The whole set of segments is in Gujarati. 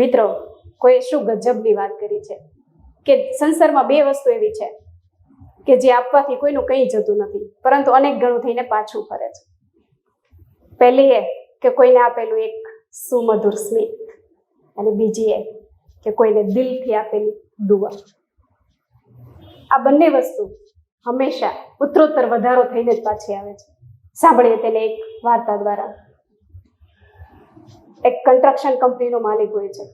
મિત્રો કોઈ શું ગજબની વાત કરી છે? કે સંસારમાં બે વસ્તુ એવી છે કે જે આપવાથી કોઈનું કંઈ જતું નથી, પરંતુ અનેક ગણું થઈને પાછું ફરે છે. પહેલી એ કે કોઈને આપેલું એક સુમધુર સ્મિત અને બીજી એ કે કોઈને દિલથી આપેલી દુઆ. આ બંને વસ્તુ હંમેશા ઉત્તરોત્તર વધારો થઈને જ પાછી આવે છે. સાંભળીએ તેને એક વાર્તા દ્વારા. એક કન્સ્ટ્રક્શન કંપનીનો માલિક હોય છે.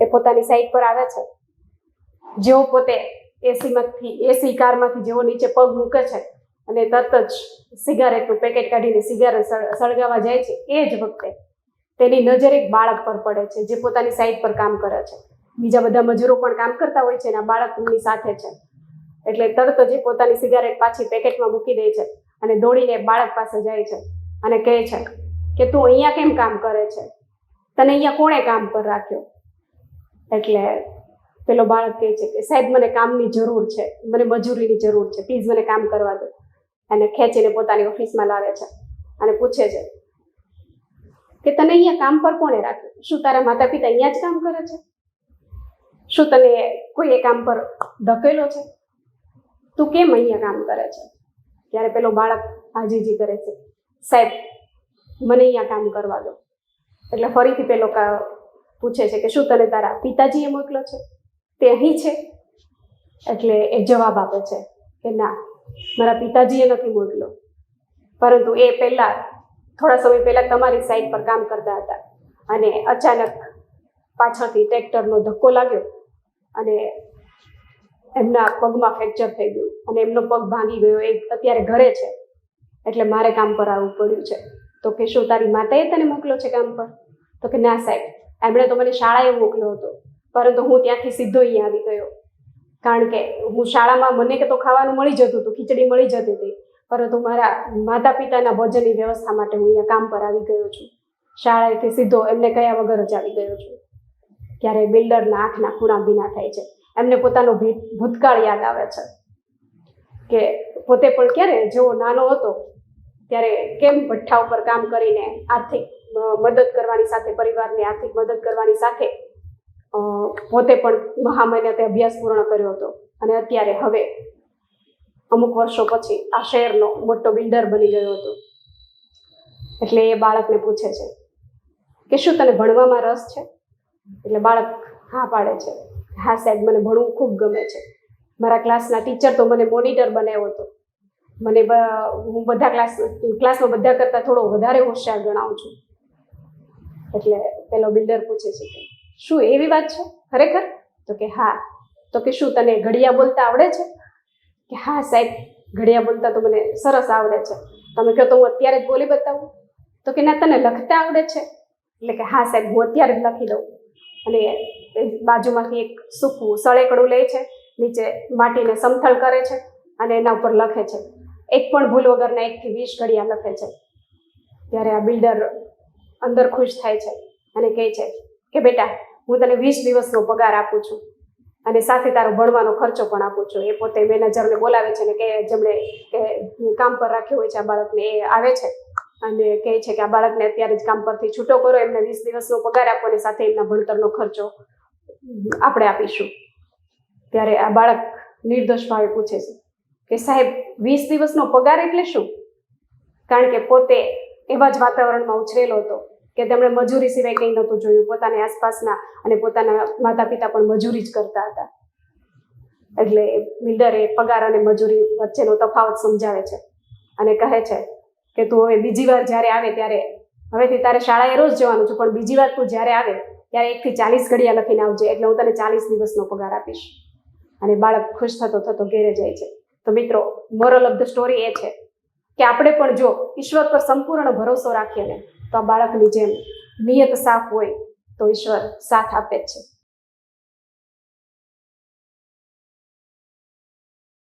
એ પોતાની સાઈટ પર આવે છે. જેઓ પોતે એસીમાંથી એસી કારમાંથી જેવો નીચે પગ મૂકે છે અને તરત જ સિગારેટનું પેકેટ કાઢીને સિગારેટ સળગાવા જાય છે, એ જ વખતે તેની નજર એક બાળક પર પડે છે, જે પોતાની સાઈટ પર કામ કરે છે. બીજા બધા મજૂરો પણ કામ કરતા હોય છે અને આ બાળક એમની સાથે છે. એટલે તરત જ એ પોતાની સિગારેટ પાછી પેકેટમાં મૂકી દે છે અને દોડીને બાળક પાસે જાય છે અને કહે છે કે તું અહીંયા કેમ કામ કરે છે? તને અહીંયા કોણે કામ પર રાખ્યો? એટલે પેલો બાળક કહે છે કે, સાહેબ, મને કામની જરૂર છે. મને મજૂરીની જરૂર છે. પ્લીઝ મને કામ કરવા દો. અને ખેંચીને પોતાની ઓફિસમાં લાવે છે અને પૂછે છે કે, તને અહીંયા કામ પર કોણે રાખ્યું? શું તારા માતા પિતા અહીંયા જ કામ કરે છે? શું તને કોઈ એ કામ પર ધકેલો છે? તું કેમ અહીંયા કામ કરે છે? ત્યારે પેલો બાળક હાજીજી કરે છે, સાહેબ મને અહીંયા કામ કરવા દો. એટલે ફરીથી પેલો કા- પૂછે છે કે શું તને તારા પિતાજીએ મોકલો છે? તે અહીં છે? એટલે એ જવાબ આપે છે કે ના, મારા પિતાજીએ નથી મોકલો. પરંતુ એ પહેલાં, થોડા સમય પહેલાં તમારી સાઈડ પર કામ કરતા હતા. અને અચાનક પાછળથી ટ્રેક્ટરનો ધક્કો લાગ્યો અને એમના પગમાં ફ્રેક્ચર થઈ ગયું. અને એમનો પગ ભાંગી ગયો. એ અત્યારે ઘરે છે. એટલે મારે કામ પર આવવું પડ્યું છે. તો કે શું તારી માતાએ તને મોકલ્યો છે કામ પર? તો કે ના સાહેબ, એમણે તો મને શાળાએ મોકલ્યો હતો. પરંતુ હું ત્યાંથી સીધો અહીંયા આવી ગયો. કારણ કે હું શાળામાં મને કે તો ખાવાનું મળી જતું હતું, ખીચડી મળી જતી હતી. પરંતુ મારા માતા પિતાના ભોજનની વ્યવસ્થા માટે હું અહીંયા કામ પર આવી ગયો છું. શાળાએથી સીધો એમને કયા વગર જ આવી ગયો છું. ત્યારે બિલ્ડરના આંખના ખૂણા ભીના થાય છે. એમને પોતાનો ભૂતકાળ યાદ આવે છે. કે પોતે પણ ક્યારે, જેવો નાનો હતો ત્યારે કેમ ભઠ્ઠા ઉપર કામ કરીને આર્થિક મદદ કરવાની સાથે, પરિવારને આર્થિક મદદ કરવાની સાથે પોતે પણ મહા મહેનતે અભ્યાસ પૂર્ણ કર્યો હતો. અને અત્યારે હવે, અમુક વર્ષો પછી આ શહેરનો મોટો બિલ્ડર બની ગયો હતો. એટલે એ બાળકને પૂછે છે કે શું તને ભણવામાં રસ છે? એટલે બાળક હા પાડે છે. હા સાહેબ, મને ભણવું ખૂબ ગમે છે. મારા ક્લાસના ટીચર તો મને મોનિટર બનાવ્યો હતો. મને હું બધા ક્લાસ, ક્લાસમાં બધા કરતાં થોડો વધારે હોશિયાર ગણાવું છું. એટલે પેલો બિલ્ડર પૂછે છે કે, શું એવી વાત છે? ખરેખર? તો કે, હા. તો કે, શું તને ઘડિયા બોલતા આવડે છે? કે, હા સાહેબ, ઘડિયા બોલતા તો મને સરસ આવડે છે. તમે કહો તો હું અત્યારે જ બોલી બતાવું. તો કે, ના, તને લખતા આવડે છે? એટલે કે, હા સાહેબ, હું અત્યારે જ લખી દઉં. અને બાજુમાંથી એક સૂકું સળેકડું લે છે, નીચે માટીને સમથળ કરે છે અને એના ઉપર લખે છે. એક પણ ભૂલ વગરના એકથી વીસ ઘડિયા લખે છે. ત્યારે આ બિલ્ડર અંદર ખુશ થાય છે અને કહે છે કે બેટા, હું તને વીસ દિવસનો પગાર આપું છું અને સાથે તારો ભણવાનો ખર્ચો પણ આપું છું. એ પોતે મેનેજરને બોલાવે છે ને કે જેમણે કે કામ પર રાખ્યું હોય છે આ બાળકને એ આવે છે અને કહે છે કે આ બાળકને અત્યારે જ કામ પરથી છૂટો કરો, એમને વીસ દિવસનો પગાર આપો અને સાથે એમના ભણતરનો ખર્ચો આપણે આપીશું. ત્યારે આ બાળક નિર્દોષ ભાવે પૂછે છે. કે સાહેબ, વીસ દિવસનો પગાર એટલે શું? કારણ કે પોતે એવા જ વાતાવરણમાં ઉછરેલો હતો કે તેમણે મજૂરી સિવાય કંઈ નહોતું જોયું. પોતાની આસપાસના અને પોતાના માતા પિતા પણ મજૂરી જ કરતા હતા. એટલે બિલ્ડરે પગાર અને મજૂરી વચ્ચેનો તફાવત સમજાવે છે અને કહે છે કે, તું હવે બીજી વાર જ્યારે આવે ત્યારે હવેથી તારે શાળાએ રોજ જવાનું છું, પણ બીજી વાર તું જ્યારે આવે ત્યારે એકથી ચાલીસ ઘડિયા લખીને આવજે, એટલે હું તને ચાલીસ દિવસનો પગાર આપીશ. અને બાળક ખુશ થતો થતો ઘેરે જાય છે. તો મિત્રો મોરલ ઓફ ધ સ્ટોરી એ છે કે આપણે પણ જો ઈશ્વર પર સંપૂર્ણ ભરોસો રાખીએ ને, તો આ બાળકની જેમ નિયત સાફ હોય, તો ઈશ્વર સાથ આપે જ છે.